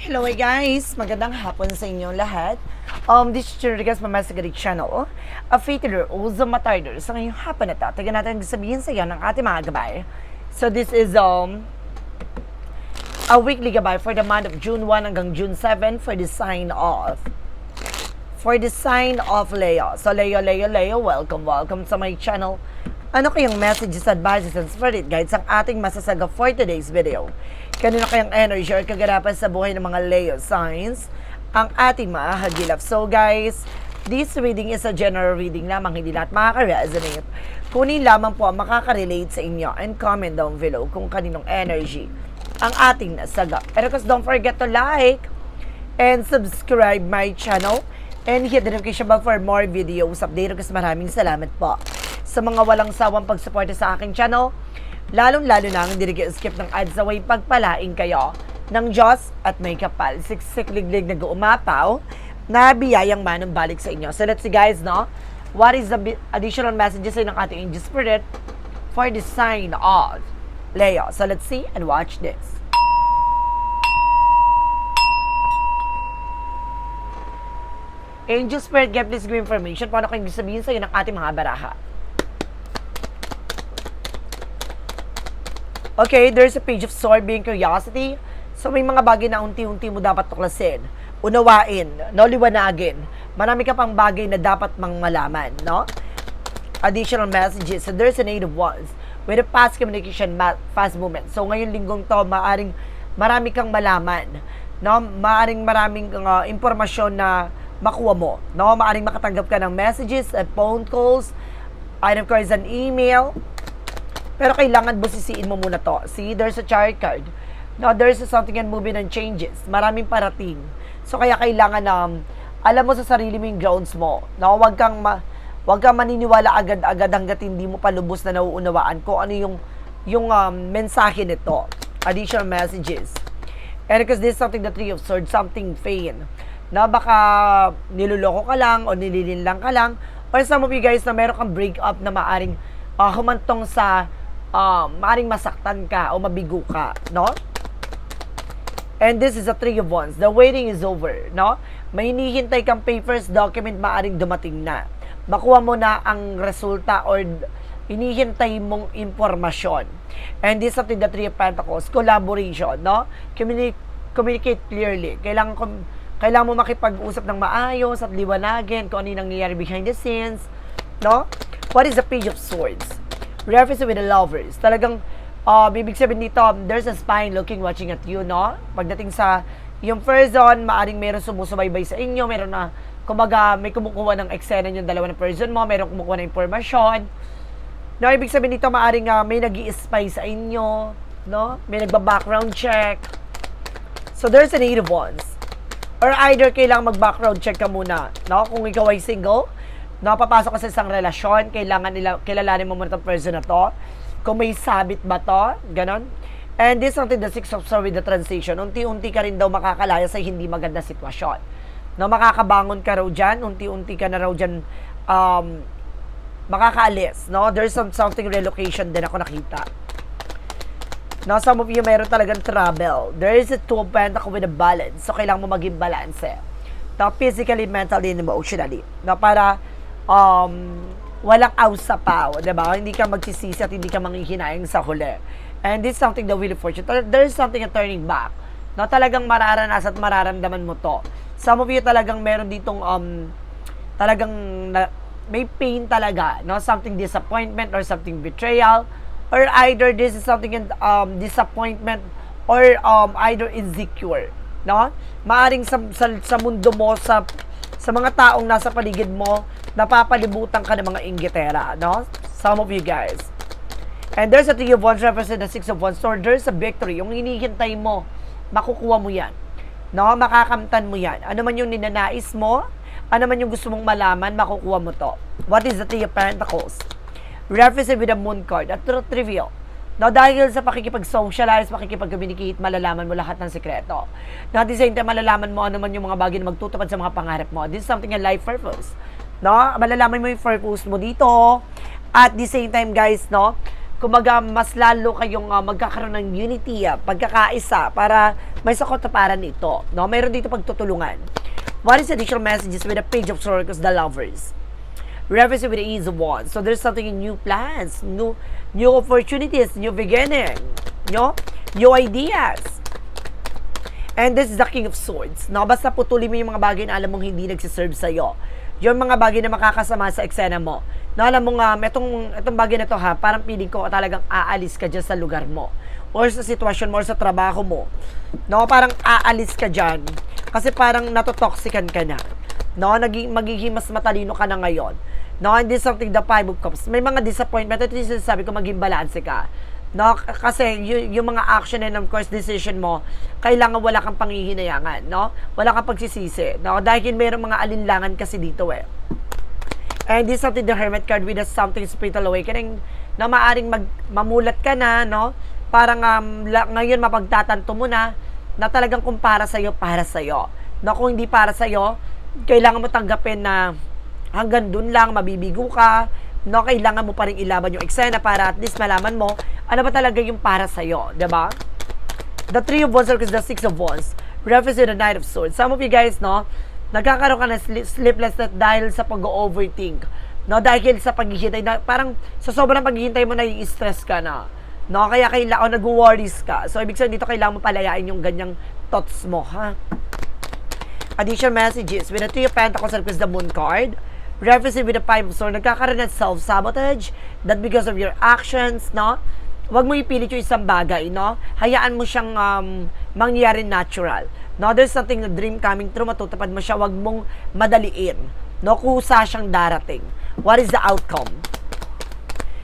Hello guys! Magandang hapon sa inyo lahat. Um, this is Chirigas Mamasagarik Channel. A faithful Uzo Matarder. Sa ngayong hapon na to, taga natin sabihin sa iyo ng ating mga gabay. So this is um a weekly gabay for the month of June 1 hanggang June 7 for the sign of for the sign of Leo. So Leo, Leo, Leo, welcome, welcome sa my channel. Ano kayong messages, advices, and spirit guides ang ating masasaga for today's video? Kanino kayang energy or kaganapan sa buhay ng mga Leo signs ang ating mahagilap? So guys, this reading is a general reading lamang, hindi lahat makaka-resonate. Kunin lamang po ang makaka-relate sa inyo and comment down below kung kaninong energy ang ating nasaga. And of course, don't forget to like, and subscribe my channel and hit the notification bell for more videos update kasi maraming salamat po sa mga walang sawang pagsuporta sa aking channel lalong lalo na ang hindi skip ng ads away pagpalaing kayo ng Diyos at may kapal siksik-liglig nag-uumapaw na biyayang manong balik sa inyo. So let's see guys, no? What is the additional messages ng ating angel spirit for the sign of Leo? So let's see and watch this. Angel Spirit, get give information paano kayo sabihin sa iyo ng ating mga baraha. Okay, there's a page of sword being curiosity. So may mga bagay na unti-unti mo dapat tuklasin, unawain, no, liwanagin. Marami ka pang bagay na dapat mang malaman, no? Additional messages. So there's an eight of wands with a fast communication, fast movement. So ngayon linggong to, maaring marami kang malaman, no? Maaring maraming uh, impormasyon na makuha mo, no? Maaring makatanggap ka ng messages, and phone calls, and of course an email, pero kailangan busisiin mo muna to. See, there's a chart card. No, there's something and moving and changes. Maraming parating. So kaya kailangan um, alam mo sa sarili mo yung grounds mo. No, wag kang ma, wag kang maniniwala agad-agad hangga't hindi mo pa lubos na nauunawaan ko ano yung yung um, mensahe nito. Additional messages. And because this is something the three of swords, something vain. Na baka niloloko ka lang o nililin lang ka lang. Or some of you guys na meron kang break up na maaring uh, humantong sa uh, maaring masaktan ka o mabigo ka, no? And this is a three of wands. The waiting is over, no? May hinihintay kang papers, document, maaring dumating na. Makuha mo na ang resulta or hinihintay mong impormasyon. And this is the three of pentacles, collaboration, no? Communi- communicate clearly. Kailangan kom- kailangan mo makipag-usap ng maayos at liwanagin kung ano yung nangyayari behind the scenes, no? What is the page of swords? Reference with the lovers. Talagang, uh, ibig sabihin dito, there's a spine looking, watching at you, no? Pagdating sa yung person, maaring meron sumusubaybay sa inyo, meron na, kumaga, may kumukuha ng eksena yung dalawa ng person mo, meron kumukuha ng informasyon. No, ibig sabihin dito, maaring uh, may nag spy sa inyo, no? May nagba-background check. So, there's an eight of wands. Or either kailangan mag-background check ka muna, no? Kung ikaw ay single, no, papasok ka sa isang relasyon, kailangan nila, kilalanin mo muna itong person na to. Kung may sabit ba to, ganon. And this is something the six of swords with the transition. Unti-unti ka rin daw makakalaya sa hindi maganda sitwasyon. No, makakabangon ka raw dyan, unti-unti ka na raw dyan um, makakaalis. No? There's some, something relocation din ako nakita. No, some of you meron talagang trouble. There is a two of pentacle with a balance. So, kailangan mo maging balance. No, physically, mentally, and emotionally. No, para um, walang ausa pa, di ba? Hindi ka magsisisi at hindi ka manghihinayang sa huli. And this is something that will fortune. There is something a turning back. No, talagang mararanasan at mararamdaman mo to. Some of you talagang meron ditong um, talagang na, may pain talaga, no? Something disappointment or something betrayal or either this is something in, um, disappointment or um, either insecure, no? Maaring sa, sa, sa mundo mo, sa, sa mga taong nasa paligid mo, napapalibutan ka ng mga inggitera, no? Some of you guys. And there's a three of wands represent the six of wands. So there's a victory. Yung hinihintay mo, makukuha mo yan. No? Makakamtan mo yan. Ano man yung ninanais mo, ano man yung gusto mong malaman, makukuha mo to. What is the three of pentacles? Represent with the moon card. At reveal. No, dahil sa pakikipag-socialize, pakikipag-communicate, malalaman mo lahat ng sekreto. No, at the same time, malalaman mo ano man yung mga bagay na magtutupad sa mga pangarap mo. This is something a life purpose. No, malalaman mo yung purpose mo dito. At the same time, guys, no, kumaga mas lalo kayong ah, magkakaroon ng unity, ah, pagkakaisa para may sakot na para nito. No? Mayroon dito pagtutulungan. What is additional messages with the page of Swords, the lovers? Reference with the ease of wands. So there's something in new plans, new new opportunities, new beginning, no? New ideas. And this is the King of Swords. No, basta putulin mo yung mga bagay na alam mong hindi nagsiserve sa'yo. Yung mga bagay na makakasama sa eksena mo. No, alam mo nga, itong, itong bagay na to ha, parang piling ko talagang aalis ka dyan sa lugar mo. Or sa sitwasyon mo, or sa trabaho mo. No, parang aalis ka dyan. Kasi parang natotoxican ka na. No, naging, magiging mas matalino ka na ngayon. No, and this is something the five of cups. May mga disappointment. Ito yung sinasabi ko, maging balanse ka. No, kasi y- yung mga action and of course decision mo, kailangan wala kang panghihinayangan, no? Wala kang pagsisisi, no? Dahil mayroong mga alinlangan kasi dito eh. And this is something the Hermit card with a something spiritual awakening na maaring mag, mamulat ka na, no? Parang um, la, ngayon mapagtatanto mo na na talagang kung para sa'yo, para sa'yo. No, kung hindi para sa'yo, kailangan mo tanggapin na hanggang dun lang, mabibigo ka, no, kailangan mo pa rin ilaban yung eksena para at least malaman mo ano ba talaga yung para sa'yo, 'di ba? The Three of Wands is the Six of Wands. Reference to the Knight of Swords. Some of you guys, no, nagkakaroon ka ng sli- sleepless night dahil sa pag-overthink. No, dahil sa paghihintay na parang sa sobrang paghihintay mo na stress ka na. No, kaya kailangan nag-worries ka. So ibig sabihin dito kailangan mo palayain yung ganyang thoughts mo, ha? Additional messages with the Three of Pentacles and the Moon card. Referencing with Five of Swords, nagkakaroon ng self-sabotage that because of your actions, no? Huwag mo ipilit yung isang bagay, no? Hayaan mo siyang um, mangyari natural. No, there's something na dream coming true, matutupad mo siya, huwag mong madaliin. No, kusa siyang darating. What is the outcome?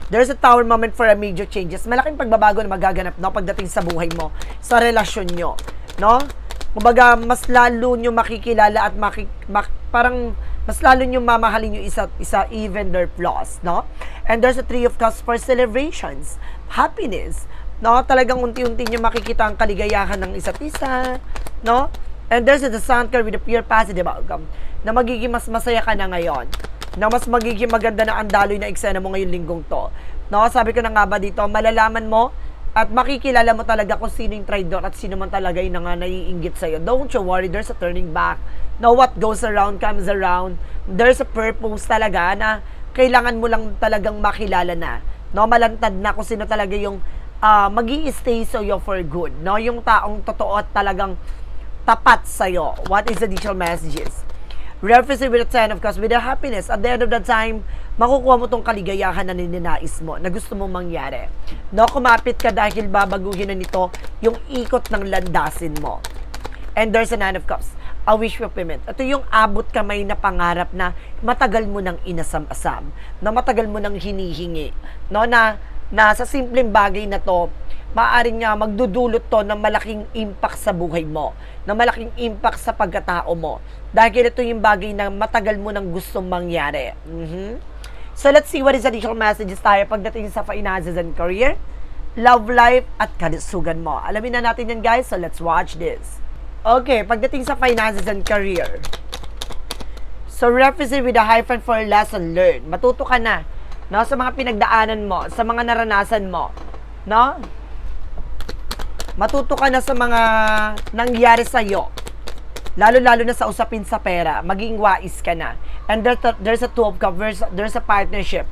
There's a tower moment for a major changes. Malaking pagbabago na magaganap no pagdating sa buhay mo, sa relasyon nyo, no? Kumbaga, mas lalo nyo makikilala at maki, mak- parang mas lalo nyo mamahalin yung isa't isa even their flaws, no? And there's a three of cups for celebrations, happiness, no? Talagang unti-unti nyo makikita ang kaligayahan ng isa't isa, no? And there's the sun card with a pure positive outcome na magiging mas masaya ka na ngayon na mas magiging maganda na ang daloy na eksena mo ngayong linggong to. No, sabi ko na nga ba dito, malalaman mo at makikilala mo talaga kung sino yung traidor at sino man talaga yung nga naiinggit sa'yo. Don't you worry, there's a turning back. No, what goes around comes around. There's a purpose talaga na kailangan mo lang talagang makilala na. No, malantad na kung sino talaga yung uh, mag stay so you for good. No, yung taong totoo at talagang tapat sa'yo. What is the digital messages? Referencing with the Ten of Cups, with the happiness. At the end of the time, makukuha mo tong kaligayahan na nininais mo, na gusto mong mangyari. No, kumapit ka dahil babaguhin na nito yung ikot ng landasin mo. And there's a Nine of Cups, a wish fulfillment. Ito yung abot kamay na pangarap na matagal mo nang inasam-asam, na matagal mo nang hinihingi. No, na, na sa simpleng bagay na to, maaaring nga magdudulot to ng malaking impact sa buhay mo, ng malaking impact sa pagkatao mo. Dahil ito yung bagay na matagal mo nang gustong mangyari. Mhm. So let's see what is additional messages tayo pagdating sa finances and career, love life, at kalusugan mo. Alamin na natin yan guys, so let's watch this. Okay, pagdating sa finances and career. So represent with a hyphen for lesson learned. Matuto ka na no, sa mga pinagdaanan mo, sa mga naranasan mo. No? Matuto ka na sa mga nangyari sa'yo. Lalo-lalo na sa usapin sa pera, maging wais ka na. And there's a, there's a two of cups, there's, a partnership.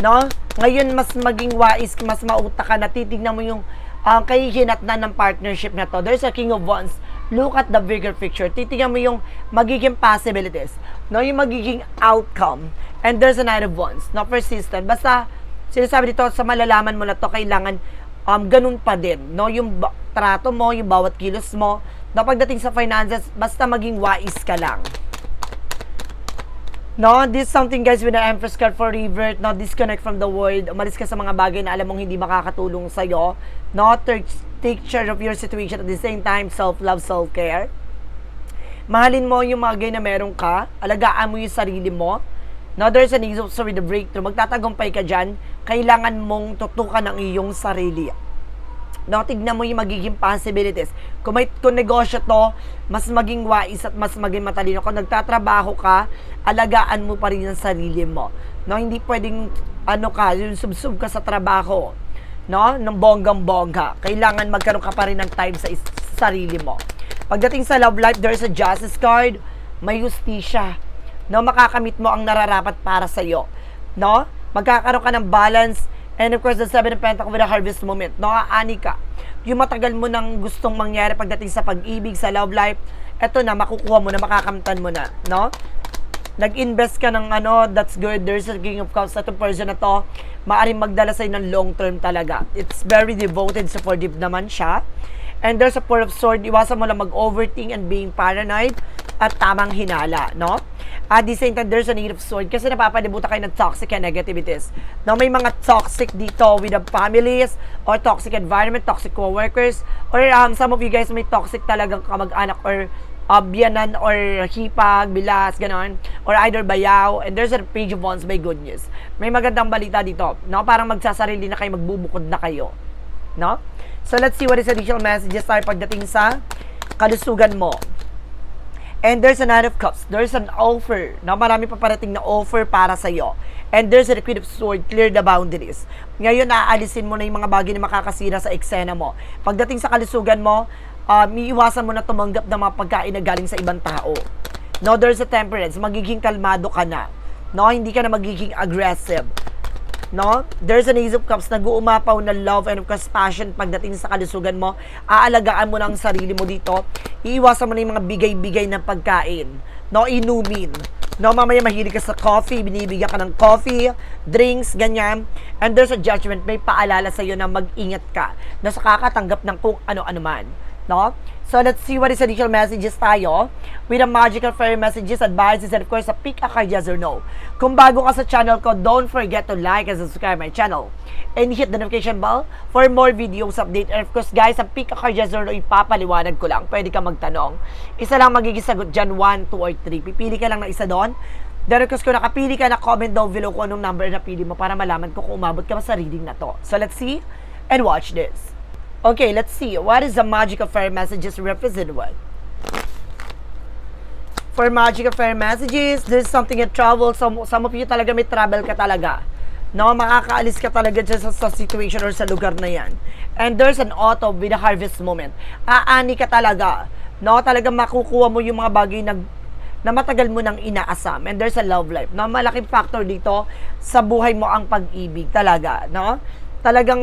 No? Ngayon, mas maging wais, mas mauta ka na, titignan mo yung uh, kahihinat na ng partnership na to. There's a king of wands. Look at the bigger picture. Titignan mo yung magiging possibilities. No? Yung magiging outcome. And there's a knight of wands. No? Persistent. Basta, sinasabi dito, sa malalaman mo na to, kailangan um, ganun pa din. No? Yung trato mo, yung bawat kilos mo, na pagdating sa finances, basta maging wais ka lang. No, this is something guys with an Empress card for revert, no, disconnect from the world. Umalis ka sa mga bagay na alam mong hindi makakatulong sa'yo. No, take, take charge of your situation at the same time, self-love, self-care. Mahalin mo yung mga bagay na meron ka. Alagaan mo yung sarili mo. No, there's an of sorry, the breakthrough. Magtatagumpay ka dyan. Kailangan mong tutukan ang iyong sarili. No, tignan mo yung magiging possibilities. Kung may kung negosyo to, mas maging wais at mas maging matalino. Kung nagtatrabaho ka, alagaan mo pa rin ang sarili mo. No, hindi pwedeng ano ka, yung subsub ka sa trabaho. no? Ng bonggang-bongga. Kailangan magkaroon ka pa rin ng time sa, is- sa sarili mo. Pagdating sa love life, there's a justice card. May justisya. No, makakamit mo ang nararapat para sa iyo. No? Magkakaroon ka ng balance and of course the seven of pentacles with a harvest moment. No, aani ka. Yung matagal mo nang gustong mangyari pagdating sa pag-ibig, sa love life, eto na makukuha mo na, makakamtan mo na, no? nag-invest ka ng ano, that's good. There's a King of Cups. Itong person na to, maaaring magdala sa'yo ng long term talaga. It's very devoted, supportive naman siya. And there's a Four of Swords. Iwasan mo lang mag-overthink and being paranoid at tamang hinala, no? At the same time, there's a Eight of Swords kasi napapalibutan kayo ng toxic and negativities. No, may mga toxic dito with the families or toxic environment, toxic co-workers, or um, some of you guys may toxic talagang kamag-anak or uh, or hipag, bilas, ganon. Or either bayaw. And there's a page of wands, may good news. May magandang balita dito. No? Parang magsasarili na kayo, magbubukod na kayo. No? So, let's see what is additional messages tayo pagdating sa kalusugan mo. And there's a Nine of Cups. There's an offer. Na marami pa parating na offer para sa iyo. And there's a Queen of Sword. Clear the boundaries. Ngayon, aalisin mo na yung mga bagay na makakasira sa eksena mo. Pagdating sa kalusugan mo, um, iiwasan mo na tumanggap ng mga pagkain na galing sa ibang tao. No, there's a temperance. Magiging kalmado ka na. No, hindi ka na magiging aggressive. No? There's an Ace of Cups, nag-uumapaw na love and of course passion pagdating sa kalusugan mo. Aalagaan mo ang sarili mo dito. Iiwasan mo na yung mga bigay-bigay ng pagkain. No? Inumin. No, mamaya mahilig ka sa coffee, binibigyan ka ng coffee, drinks, ganyan. And there's a judgment, may paalala sa'yo na mag-ingat ka na sa kakatanggap ng kung ano-ano man. No? So, let's see what is additional messages tayo with the magical fairy messages, advices, and of course, a pick a card yes or no. Kung bago ka sa channel ko, don't forget to like and subscribe my channel. And hit the notification bell for more videos update. And of course, guys, ang pick a card yes or no, ipapaliwanag ko lang. Pwede ka magtanong. Isa lang magiging sagot dyan, 1, 2, or 3. Pipili ka lang ng isa doon. Then, of course, kung nakapili ka na, comment down below kung anong number na pili mo para malaman ko kung umabot ka ba sa reading na to. So, let's see and watch this. Okay, let's see. What is the magic of fairy messages represent what? For magic of fairy messages, there's something in travel. Some, some of you talaga may travel ka talaga. No, makakaalis ka talaga dyan sa, sa situation or sa lugar na yan. And there's an autumn with a harvest moment. Aani ka talaga. No, talaga makukuha mo yung mga bagay na na matagal mo nang inaasam and there's a love life no malaking factor dito sa buhay mo ang pag-ibig talaga no talagang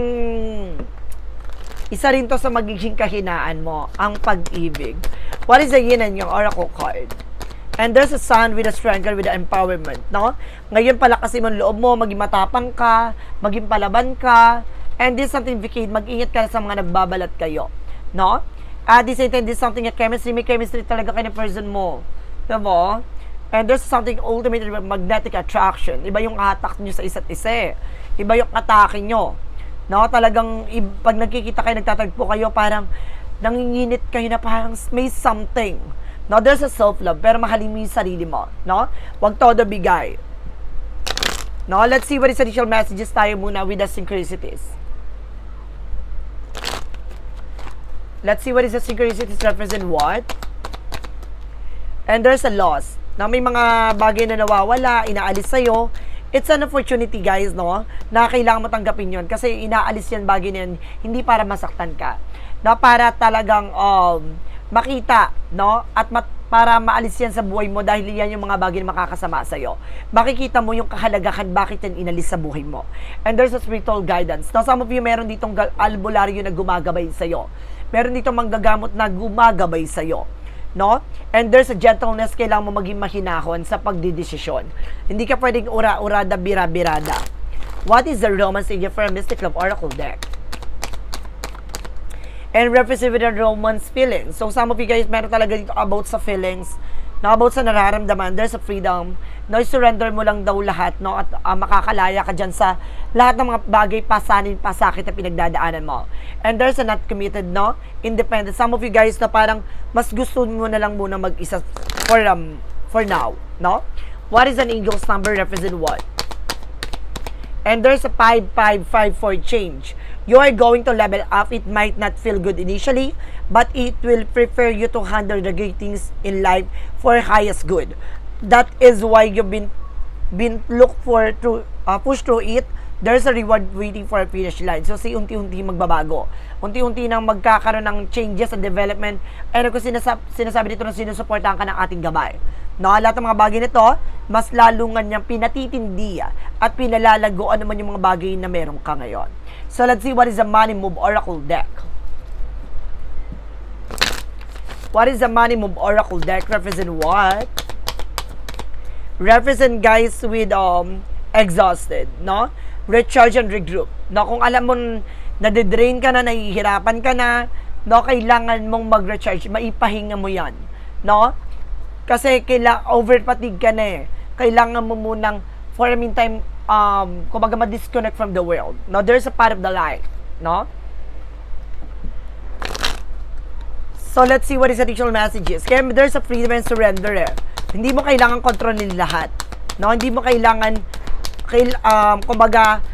isa rin to sa magiging kahinaan mo, ang pag-ibig. What is the yin and yang oracle card? And there's a sun with a strength with the empowerment, no? Ngayon pala kasi mo loob mo, maging matapang ka, maging palaban ka, and this something vacate, mag-ingat ka sa mga nagbabalat kayo, no? At the same time, this something a chemistry, may chemistry talaga kayo ng person mo. Diba? And there's something ultimate magnetic attraction. Iba yung atak nyo sa isa't isa. eh. Iba yung atake nyo. No, talagang pag nagkikita kayo, nagtatagpo kayo, parang nanginginit kayo na parang may something. No, there's a self-love, pero mahalin mo yung sarili mo. No? Huwag todo bigay. No, let's see what is additional messages tayo muna with the synchronicities. Let's see what is the synchronicities represent what? And there's a loss. Na may mga bagay na nawawala, inaalis sa'yo. It's an opportunity, guys, no? Na kailangan mo tanggapin yun. Kasi inaalis yan bagay na yan, hindi para masaktan ka. No? Para talagang um, makita, no? At mat- para maalis yan sa buhay mo dahil yan yung mga bagay na makakasama sa'yo. Makikita mo yung kahalagahan bakit yan inalis sa buhay mo. And there's a spiritual guidance. Now, some of you meron ditong albularyo na gumagabay sa'yo. Meron ditong manggagamot na gumagabay sa'yo no? And there's a gentleness, kailangan mo maging mahinahon sa pagdidesisyon. Hindi ka pwedeng ura-urada, bira-birada. What is the romance in your Mystic Love Oracle deck? And represent with the romance feelings. So some of you guys, meron talaga dito about sa feelings, no, about sa nararamdaman, there's a freedom, no, surrender mo lang daw lahat, no, at ah, makakalaya ka dyan sa lahat ng mga bagay, pasanin, pasakit na pinagdadaanan mo. And there's a not committed, no, independent. Some of you guys na parang mas gusto mo na lang muna mag-isa for, um, for now, no? What is an angel's number represent what? and there's a 5554 change. You are going to level up. It might not feel good initially, but it will prepare you to handle the great things in life for highest good. That is why you've been been look for to uh, push through it there's a reward waiting for a finish line. So, si unti-unti magbabago. Unti-unti nang magkakaroon ng changes and development. Ano ko sinasab sinasabi dito na sinusuportahan ka ng ating gabay. No, lahat ng mga bagay nito, mas lalo nga niyang pinatitindi at pinalalago ano man yung mga bagay na meron ka ngayon. So, let's see what is the Money Move Oracle deck. What is the Money Move Oracle deck? Represent what? Represent guys with um exhausted, no? Recharge and regroup. No, kung alam mo nade-drain ka na, nahihirapan ka na, no, kailangan mong mag-recharge, maipahinga mo 'yan, no? Kasi kaila over fatigue ka na eh. Kailangan mo munang for a meantime um kumbaga ma-disconnect from the world. No, there's a part of the life, no? So, let's see what is additional messages. Kaya there's a freedom and surrender eh. Hindi mo kailangan kontrolin lahat. No, hindi mo kailangan kail, um, kumbaga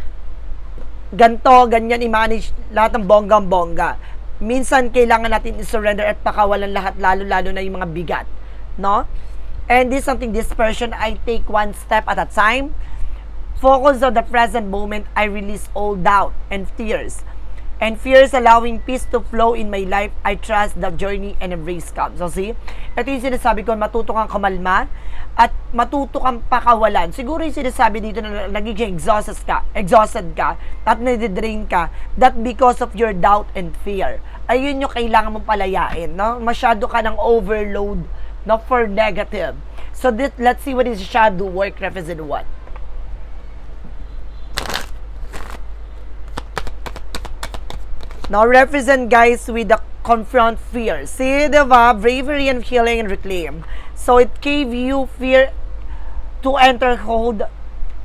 ganto, ganyan i-manage lahat ng bonggang-bongga. Minsan kailangan natin i-surrender at pakawalan lahat lalo-lalo na yung mga bigat, no? And this is something this person I take one step at a time. Focus on the present moment. I release all doubt and fears and fears allowing peace to flow in my life. I trust the journey and embrace calm. So see, ito yung sinasabi ko, matuto kang kamalma at matuto kang pakawalan. Siguro yung sinasabi dito na nagiging exhausted ka, exhausted ka, at nadidrain ka, that because of your doubt and fear. Ayun yung kailangan mong palayain, no? Masyado ka ng overload, no? For negative. So this, let's see what is shadow work represent what. Now, represent guys with the confront fear. See, diba? Bravery and healing and reclaim. So, it gave you fear to enter hold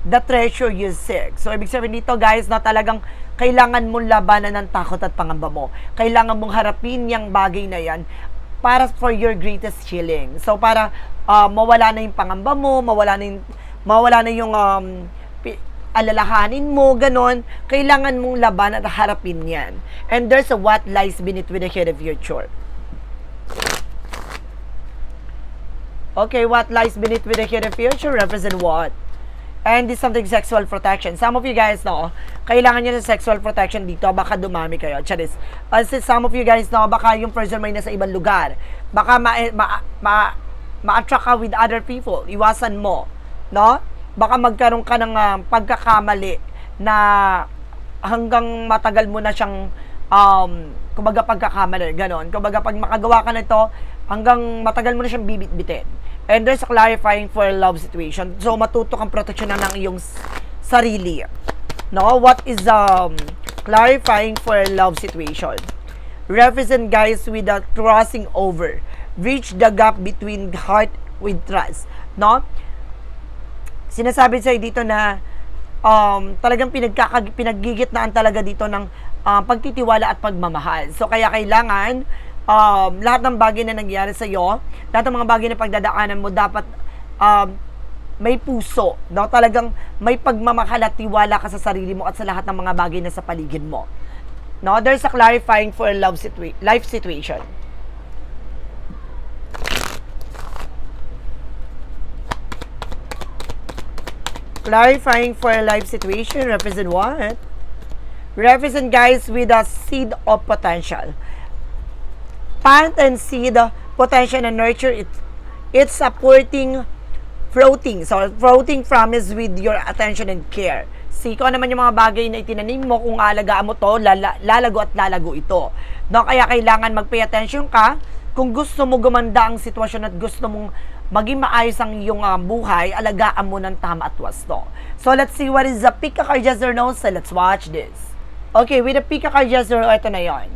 the treasure you seek. So, ibig sabihin dito guys, na talagang kailangan mong labanan ng takot at pangamba mo. Kailangan mong harapin yung bagay na yan para for your greatest healing. So, para uh, mawala na yung pangamba mo, mawala na yung, mawala na yung um, alalahanin mo, ganon, kailangan mong laban at harapin yan. And there's a what lies beneath with the head of your chart. Okay, what lies beneath with the head of your chart represent what? And this is something sexual protection. Some of you guys know, kailangan nyo ng sexual protection dito, baka dumami kayo. Charis. Kasi some of you guys know, baka yung person may nasa ibang lugar. Baka ma, ma, ma, ma-attract ka with other people. Iwasan mo. No? Baka magkaroon ka ng uh, pagkakamali na hanggang matagal mo na siyang um, kumbaga pagkakamali, ganon. Kumbaga pag makagawa ka nito, hanggang matagal mo na siyang bibit-bitin. And there's a clarifying for a love situation. So, matuto kang proteksyonan ng iyong sarili. No? What is um, clarifying for a love situation? Represent guys with a crossing over. Reach the gap between heart with trust. No? Sinasabi sa'yo dito na um, talagang pinagkakag, pinaggigitnaan talaga dito ng um, pagtitiwala at pagmamahal. So, kaya kailangan um, lahat ng bagay na nangyari sa'yo, lahat ng mga bagay na pagdadaanan mo, dapat um, may puso, no? Talagang may pagmamahal at tiwala ka sa sarili mo at sa lahat ng mga bagay na sa paligid mo. No? There's a clarifying for a love situa- life situation. Clarifying for a life situation represent what? Represent guys with a seed of potential. Plant and seed potential and nurture it. It's supporting floating. So, floating promise with your attention and care. See, naman yung mga bagay na itinanim mo, kung alagaan mo to, lala, lalago at lalago ito. No, kaya kailangan mag-pay attention ka kung gusto mo gumanda ang sitwasyon at gusto mong maging maayos ang iyong uh, buhay, alagaan mo ng tama at wasto. So, let's see what is the Pika card yes or no. So, let's watch this. Okay, with the Pika card yes or no, ito na yon.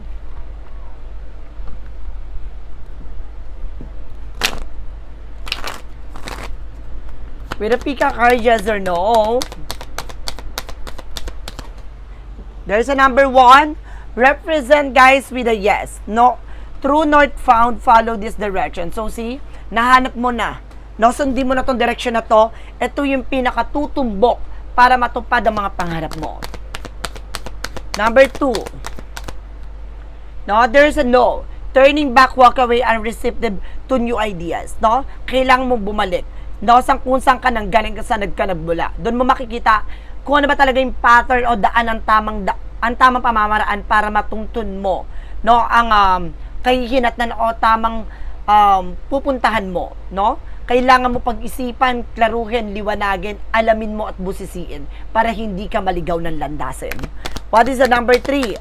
With the Pika card yes or no, there's a number one. Represent guys with a yes. No, true north found, follow this direction. So, see, nahanap mo na, no, sundin mo na tong direction na to, ito yung pinakatutumbok para matupad ang mga pangarap mo. Number two, no, there's a no. Turning back, walk away, unreceptive to new ideas. No? Kailangan mo bumalik. No, sang kung saan ka nang galing ka sa nagka nagbula. Doon mo makikita kung ano ba talaga yung pattern o daan ang tamang da- ang tamang pamamaraan para matuntun mo no ang um, kahihinatnan o tamang um, pupuntahan mo no kailangan mo pag-isipan, klaruhin, liwanagin, alamin mo at busisiin para hindi ka maligaw ng landasin. What is the number three?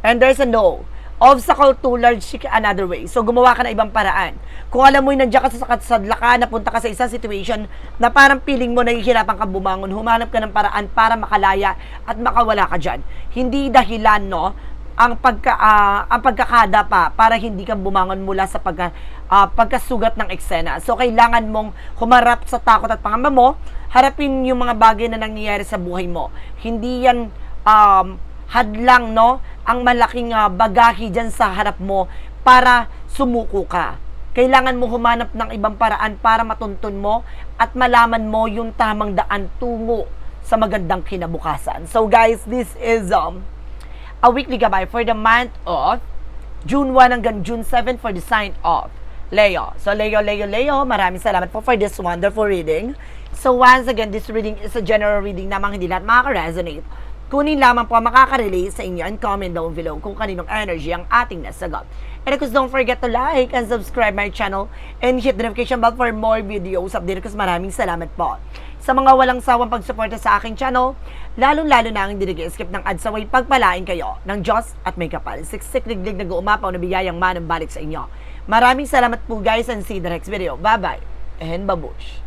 And there's a no. Obstacle too large, another way. So, gumawa ka ng ibang paraan. Kung alam mo yung nandiyan ka sa sadla ka, napunta ka sa isang situation na parang feeling mo nahihirapan ka bumangon, humanap ka ng paraan para makalaya at makawala ka dyan. Hindi dahilan, no, ang pagka ah, ang pagkakada pa para hindi ka bumangon mula sa pagka ah, pagkasugat ng eksena. So kailangan mong humarap sa takot at pangamba mo, harapin yung mga bagay na nangyayari sa buhay mo. Hindi yan um, hadlang no ang malaking ah, bagahe diyan sa harap mo para sumuko ka. Kailangan mo humanap ng ibang paraan para matuntun mo at malaman mo yung tamang daan tungo sa magandang kinabukasan. So guys, this is um, a weekly gabay for the month of June 1 hanggang June 7 for the sign of Leo. So Leo, Leo, Leo, maraming salamat po for this wonderful reading. So once again, this reading is a general reading namang hindi lahat makaka-resonate. Kunin lamang po makaka-relate sa inyo and comment down below kung kaninong energy ang ating nasagot. And of course, don't forget to like and subscribe my channel and hit the notification bell for more videos update ko. Maraming salamat po sa mga walang sawang pagsuporta sa aking channel, lalong-lalo na ang hindi skip ng ads away pagpalain kayo ng Diyos at may kapal. Siksik liglig na uumapaw na biyayang manang balik sa inyo. Maraming salamat po guys and see the next video. Bye-bye and babush!